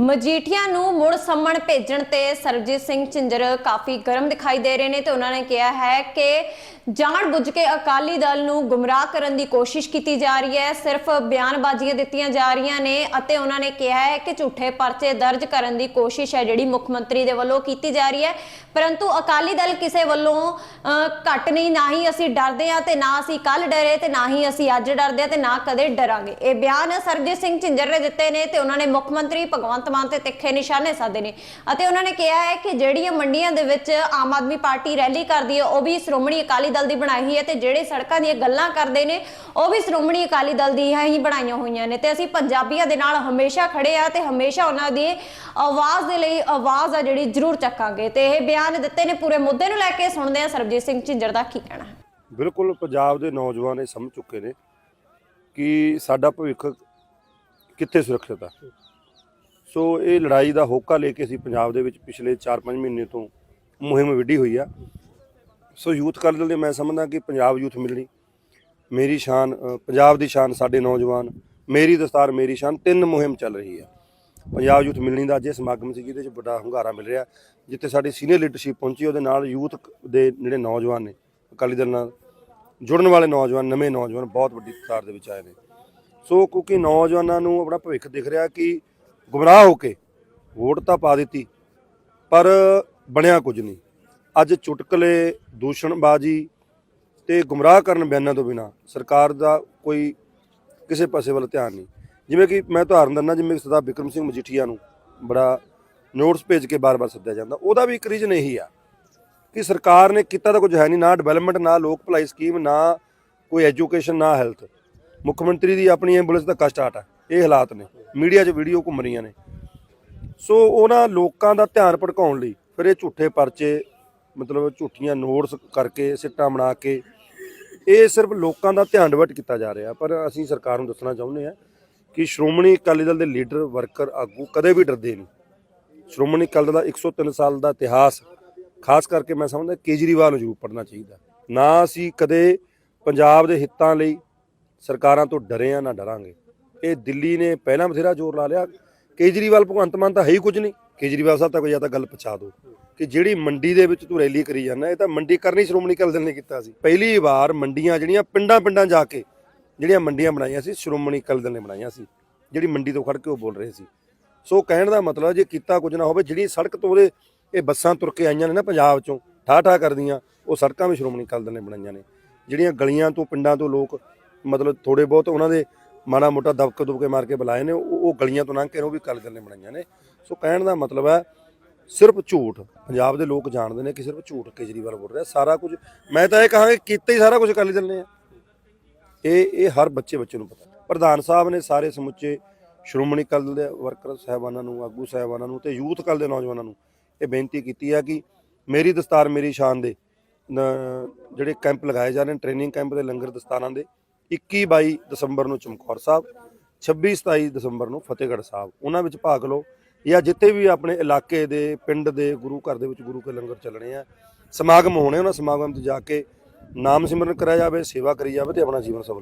ਮਜੀਠੀਆ ਨੂੰ ਮੁੜ ਸੰਮਣ ਭੇਜਣ ਤੇ ਸਰਬਜੀਤ ਸਿੰਘ ਝਿੰਜਰ ਕਾਫੀ ਗਰਮ ਦਿਖਾਈ ਦੇ ਰਹੇ ਨੇ ਤੇ ਉਹਨਾਂ ਨੇ ਕਿਹਾ ਹੈ ਕਿ ਜਾਣ ਬੁੱਝ ਕੇ ਅਕਾਲੀ ਦਲ ਨੂੰ ਗੁੰਮਰਾਹ ਕਰਨ ਦੀ ਕੋਸ਼ਿਸ਼ ਕੀਤੀ ਜਾ ਰਹੀ ਹੈ ਸਿਰਫ ਬਿਆਨਬਾਜ਼ੀਆਂ ਦਿੱਤੀਆਂ ਜਾ ਰਹੀਆਂ ਨੇ ਅਤੇ ਉਹਨਾਂ ਨੇ ਕਿਹਾ ਹੈ ਕਿ ਝੂਠੇ ਪਰਚੇ ਦਰਜ ਕਰਨ ਦੀ ਕੋਸ਼ਿਸ਼ ਹੈ ਜਿਹੜੀ ਮੁੱਖ ਮੰਤਰੀ ਦੇ ਵੱਲੋਂ ਕੀਤੀ ਜਾ ਰਹੀ ਹੈ। ਪਰੰਤੂ ਅਕਾਲੀ ਦਲ ਕਿਸੇ ਵੱਲੋਂ ਅਹ, ਘੱਟ ਨਹੀਂ ਨਾ ਹੀ ਅਸੀਂ ਡਰਦੇ ਆ ਤੇ ਨਾ ਅਸੀਂ ਕੱਲ ਡਰੇ ਤੇ ਨਾ ਹੀ ਅਸੀਂ ਅੱਜ ਡਰਦੇ ਆ ਤੇ ਨਾ ਕਦੇ ਡਰਾਂਗੇ। ਇਹ ਬਿਆਨ ਸਰਬਜੀਤ ਸਿੰਘ ਝਿੰਜਰ ਨੇ ਦਿੱਤੇ ਨੇ ਤੇ ਉਹਨਾਂ ਨੇ ਮੁੱਖ ਮੰਤਰੀ ਭਗਵੰਤ ਮਾਨ ਤੇ ਤਿੱਖੇ ਨਿਸ਼ਾਨੇ ਸਾਧੇ ਨੇ। ਅਤੇ ਉਹਨਾਂ ਨੇ ਕਿਹਾ ਹੈ ਕਿ ਜਿਹੜੀਆਂ ਮੰਡੀਆਂ ਦੇ ਵਿੱਚ ਆਮ ਆਦਮੀ ਪਾਰਟੀ ਰੈਲੀ ਕਰਦੀ ਹੈ, ਉਹ ਵੀ ਸ਼੍ਰੋਮਣੀ ਅਕਾਲੀ ਦਲ ਦੀ ਬਣਾਈ ਹੋਈ ਹੈ ਤੇ ਜਿਹੜੇ ਸੜਕਾਂ ਦੀਆਂ ਗੱਲਾਂ ਕਰਦੇ ਨੇ, ਉਹ ਵੀ ਸ਼੍ਰੋਮਣੀ ਅਕਾਲੀ ਦਲ ਦੀ ਹੀ ਬਣਾਈਆਂ ਹੋਈਆਂ ਨੇ। ਤੇ ਅਸੀਂ ਪੰਜਾਬੀਆਂ ਦੇ ਨਾਲ ਹਮੇਸ਼ਾ ਖੜੇ ਆ ਤੇ ਹਮੇਸ਼ਾ ਉਹਨਾਂ ਦੀ ਆਵਾਜ਼ ਦੇ ਲਈ ਆਵਾਜ਼ ਆ ਜਿਹੜੀ ਜ਼ਰੂਰ ਚੱਕਾਂਗੇ। ਤੇ ਇਹ ਬਿਆਨ ਦਿੱਤੇ ਨੇ ਪੂਰੇ ਮੁੱਦੇ ਨੂੰ ਲੈ ਕੇ। ਸੁਣਦੇ ਆ ਸਰਬਜੀਤ ਸਿੰਘ ਝਿੰਜਰ ਦਾ ਕੀ ਕਹਿਣਾ ਹੈ। ਬਿਲਕੁਲ ਪੰਜਾਬ ਦੇ ਨੌਜਵਾਨ ਇਹ ਸਮਝ ਚੁੱਕੇ ਨੇ ਕਿ ਸਾਡਾ ਭਵਿੱਖ ਕਿੱਥੇ ਸੁਰੱਖਿਅਤ ਆ? ਸੋ ਇਹ ਲੜਾਈ ਦਾ ਹੋਕਾ ਲੈ ਕੇ ਅਸੀਂ ਪੰਜਾਬ ਦੇ ਵਿੱਚ ਪਿਛਲੇ 4-5 ਮਹੀਨੇ ਤੋਂ ਮੁਹਿੰਮ ਵਿੱਢੀ ਹੋਈ ਆ। ਸੋ ਯੂਥ ਕਾਲਜ ਦੇ ਮੈਂ ਸਮਝਦਾ ਕਿ ਪੰਜਾਬ ਯੂਥ ਮਿਲਣੀ, ਮੇਰੀ ਸ਼ਾਨ ਪੰਜਾਬ ਦੀ ਸ਼ਾਨ ਸਾਡੇ ਨੌਜਵਾਨ, ਮੇਰੀ ਦਸਤਾਰ, ਮੇਰੀ ਸ਼ਾਨ, ਤਿੰਨ ਮੁਹਿੰਮ ਚੱਲ ਰਹੀ ਹੈ ਪੰਜਾਬ ਯੂਥ ਮਿਲਣੀ ਦਾ ਅੱਜ ਇਹ ਸਮਾਗਮ ਸੀ ਜਿਹਦੇ 'ਚ ਵੱਡਾ ਹੁੰਗਾਰਾ ਮਿਲ ਰਿਹਾ, ਜਿੱਥੇ ਸਾਡੀ ਸੀਨੀਅਰ ਲੀਡਰਸ਼ਿਪ ਪਹੁੰਚੀ, ਉਹਦੇ ਨਾਲ ਯੂਥ ਦੇ ਜਿਹੜੇ ਨੌਜਵਾਨ ਨੇ, ਅਕਾਲੀ ਦਲ ਨਾਲ ਜੁੜਨ ਵਾਲੇ ਨੌਜਵਾਨ, ਨਵੇਂ ਨੌਜਵਾਨ ਬਹੁਤ ਵੱਡੀ ਤਾਦਾਦ ਦੇ ਵਿੱਚ ਆਏ ਨੇ। ਸੋ ਕਿਉਂਕਿ ਨੌਜਵਾਨਾਂ ਨੂੰ ਆਪਣਾ ਭਵਿੱਖ ਦਿਖ ਰਿਹਾ ਕਿ ਗੁੰਮਰਾਹ ਹੋ ਕੇ ਵੋਟ ਤਾਂ ਪਾ ਦਿੱਤੀ, ਪਰ ਬਣਿਆ ਕੁਝ ਨਹੀਂ। ਅੱਜ ਚੁਟਕਲੇ, ਦੂਸ਼ਣਬਾਜ਼ੀ ਤੇ ਗੁੰਮਰਾਹ ਕਰਨ ਬਿਆਨਾਂ ਤੋਂ ਬਿਨਾ ਸਰਕਾਰ ਦਾ ਕੋਈ ਕਿਸੇ ਪਾਸੇ ਵੱਲ ਧਿਆਨ ਨਹੀਂ। ਜਿਵੇਂ ਕਿ ਮੈਂ ਤੁਹਾਨੂੰ ਦਿੰਦਾ, ਜਿਵੇਂ ਕਿ ਸਰਦਾਰ ਬਿਕਰਮ ਸਿੰਘ ਮਜੀਠੀਆ ਨੂੰ ਬੜਾ ਨੋਟਸ ਭੇਜ ਕੇ ਬਾਰ-ਬਾਰ ਸੱਦਿਆ ਜਾਂਦਾ, ਉਹਦਾ ਵੀ ਇੱਕ ਰੀਜਨ ਇਹੀ ਆ ਕਿ ਸਰਕਾਰ ਨੇ ਕੀਤਾ ਤਾਂ ਕੁਝ ਹੈ ਨਹੀਂ, ਨਾ ਡਿਵੈਲਪਮੈਂਟ ਨਾ ਲੋਕ ਭਲਾਈ ਸਕੀਮ ਨਾ ਕੋਈ ਐਜੂਕੇਸ਼ਨ ਨਾ ਹੈਲਥ ਮੁੱਖ ਮੰਤਰੀ ਦੀ ਆਪਣੀ ਐਂਬੂਲੈਂਸ ਦਾ ਕਸ਼ਟ ਆਟ ਹੈ ਇਹ ਹਾਲਾਤ ਨੇ। ਮੀਡੀਆ 'ਚ ਵੀਡੀਓ ਘੁੰਮ ਰਹੀਆਂ ਨੇ। ਸੋ ਉਹਨਾਂ ਲੋਕਾਂ ਦਾ ਧਿਆਨ ਭਟਕਾਉਣ ਲਈ ਫਿਰ ਇਹ ਝੂਠੇ ਪਰਚੇ, ਮਤਲਬ ਝੂਠੀਆਂ ਨੋਟਸ ਕਰਕੇ, ਸਿੱਟਾਂ ਬਣਾ ਕੇ, ਇਹ ਸਿਰਫ ਲੋਕਾਂ ਦਾ ਧਿਆਨ ਡਿਵਰਟ ਕੀਤਾ ਜਾ ਰਿਹਾ। ਪਰ ਅਸੀਂ ਸਰਕਾਰ ਨੂੰ ਦੱਸਣਾ ਚਾਹੁੰਦੇ ਹਾਂ ਕਿ ਸ਼੍ਰੋਮਣੀ ਅਕਾਲੀ ਦਲ ਦੇ ਲੀਡਰ ਵਰਕਰ ਆਗੂ ਕਦੇ ਵੀ ਡਰਦੇ ਨਹੀਂ। ਸ਼੍ਰੋਮਣੀ ਅਕਾਲੀ ਦਲ ਦਾ 103 ਸਾਲ ਦਾ ਇਤਿਹਾਸ, ਖਾਸ ਕਰਕੇ ਮੈਂ ਸਮਝਦਾ ਕੇਜਰੀਵਾਲ ਨੂੰ ਜ਼ਰੂਰ ਪੜ੍ਹਨਾ ਚਾਹੀਦਾ। ਨਾ ਅਸੀਂ ਕਦੇ ਪੰਜਾਬ ਦੇ ਹਿੱਤਾਂ ਲਈ ਸਰਕਾਰਾਂ ਤੋਂ ਡਰੇ ਆ, ਨਾ ਡਰਾਂਗੇ। ਇਹ ਦਿੱਲੀ ਨੇ ਪਹਿਲਾਂ ਬਥੇਰਾ ਜ਼ੋਰ ਲਾ ਲਿਆ। ਕੇਜਰੀਵਾਲ, ਭਗਵੰਤ ਮਾਨ ਤਾਂ ਹੈ ਹੀ ਕੁਝ ਨਹੀਂ। ਕੇਜਰੀਵਾਲ ਸਾਹਿਬ ਤਾਂ ਕੋਈ ਜਾਂ ਤਾਂ ਗੱਲ ਪਛਾ ਦਿਓ ਕਿ ਜਿਹੜੀ ਮੰਡੀ ਦੇ ਵਿੱਚ ਤੂੰ ਰੈਲੀ ਕਰੀ ਜਾਂਦਾ, ਇਹ ਤਾਂ ਮੰਡੀ ਕਰਨੀ ਸ਼੍ਰੋਮਣੀ ਅਕਾਲੀ ਦਲ ਨੇ ਕੀਤਾ ਸੀ। ਪਹਿਲੀ ਵਾਰ ਮੰਡੀਆਂ ਜਿਹੜੀਆਂ ਪਿੰਡਾਂ ਪਿੰਡਾਂ ਜਾ ਕੇ ਜਿਹੜੀਆਂ ਮੰਡੀਆਂ ਬਣਾਈਆਂ ਸੀ, ਸ਼੍ਰੋਮਣੀ ਅਕਾਲੀ ਦਲ ਨੇ ਬਣਾਈਆਂ ਸੀ। ਜਿਹੜੀ ਮੰਡੀ ਤੋਂ ਖੜ ਕੇ ਉਹ ਬੋਲ ਰਹੇ ਸੀ। ਸੋ ਕਹਿਣ ਦਾ ਮਤਲਬ ਜੇ ਕੀਤਾ ਕੁਝ ਨਾ ਹੋਵੇ, ਜਿਹੜੀ ਸੜਕ ਤੋਂ ਉਹਦੇ ਇਹ ਬੱਸਾਂ ਤੁਰ ਕੇ ਆਈਆਂ ਨੇ ਨਾ ਪੰਜਾਬ ਚੋਂ ਠਾ ਠਾ ਕਰਦੀਆਂ, ਉਹ ਸੜਕਾਂ ਵੀ ਸ਼੍ਰੋਮਣੀ ਅਕਾਲੀ ਦਲ ਨੇ ਬਣਾਈਆਂ ਨੇ। ਜਿਹੜੀਆਂ ਗਲੀਆਂ ਤੋਂ, ਪਿੰਡਾਂ ਤੋਂ ਲੋਕ ਮਤਲਬ ਥੋੜੇ ਬਹੁਤ ਉਹਨਾਂ ਦੇ ਮਾੜਾ ਮੋਟਾ ਦਬਕੇ ਦੁਬਕੇ ਮਾਰ ਕੇ ਬੁਲਾਏ ਨੇ, ਉਹ ਉਹ ਗਲੀਆਂ ਤੋਂ ਲੰਘ ਕੇ ਉਹ ਵੀ ਅਕਾਲੀ ਦਲ ਨੇ ਬਣਾਈਆਂ ਨੇ। ਸੋ ਕਹਿਣ ਦਾ ਮਤਲਬ ਹੈ, ਸਿਰਫ ਝੂਠ, ਪੰਜਾਬ ਦੇ ਲੋਕ ਜਾਣਦੇ ਨੇ ਕਿ ਸਿਰਫ ਝੂਠ ਕੇਜਰੀਵਾਲ ਬੋਲ ਰਿਹਾ, ਸਾਰਾ ਕੁਝ, ਮੈਂ ਤਾਂ ਇਹ ਕਹਾਂਗਾ ਕੀਤਾ ਹੀ ਸਾਰਾ ਕੁਝ ਅਕਾਲੀ ਦਲ ਨੇ। ਆ ਇਹ ਇਹ ਹਰ ਬੱਚੇ ਬੱਚੇ ਨੂੰ ਪਤਾ। ਪ੍ਰਧਾਨ ਸਾਹਿਬ ਨੇ ਸਾਰੇ ਸਮੁੱਚੇ ਸ਼੍ਰੋਮਣੀ ਅਕਾਲੀ ਦਲ ਦੇ ਵਰਕਰ ਸਾਹਿਬਾਨਾਂ ਨੂੰ, ਆਗੂ ਸਾਹਿਬਾਨਾਂ ਨੂੰ ਤੇ ਯੂਥ ਅਕਾਲੀ ਦੇ ਨੌਜਵਾਨਾਂ ਨੂੰ ਇਹ ਬੇਨਤੀ ਕੀਤੀ ਹੈ ਕਿ ਮੇਰੀ ਦਸਤਾਰ ਮੇਰੀ ਸ਼ਾਨ ਦੇ ਜਿਹੜੇ ਕੈਂਪ ਲਗਾਏ ਜਾ ਰਹੇ ਨੇ, ਟ੍ਰੇਨਿੰਗ ਕੈਂਪ ਦੇ ਲੰਗਰ ਦਸਤਾਰਾਂ ਦੇ 21 22 ਦਸੰਬਰ ਨੂੰ ਚਮਕੌਰ ਸਾਹਿਬ 26 27 ਦਸੰਬਰ ਨੂੰ ਫਤਿਹਗੜ੍ਹ ਸਾਹਿਬ। ਉਹਨਾਂ ਵਿੱਚ ਭਾਗ ਲਓ ਜਾਂ ਜਿੱਥੇ ਵੀ ਆਪਣੇ ਇਲਾਕੇ ਦੇ, ਪਿੰਡ ਦੇ, ਗੁਰੂ ਘਰ ਦੇ ਵਿੱਚ ਗੁਰੂ ਕੇ ਲੰਗਰ ਚੱਲਣੇ ਆ, ਸਮਾਗਮ ਹੋਣੇ ਉਹਨਾਂ ਸਮਾਗਮ 'ਤੇ ਜਾ ਕੇ ਨਾਮ ਸਿਮਰਨ ਕਰਾਇਆ ਜਾਵੇ, ਸੇਵਾ ਕਰੀ ਜਾਵੇ ਤੇ ਆਪਣਾ ਜੀਵਨ ਸਫਲ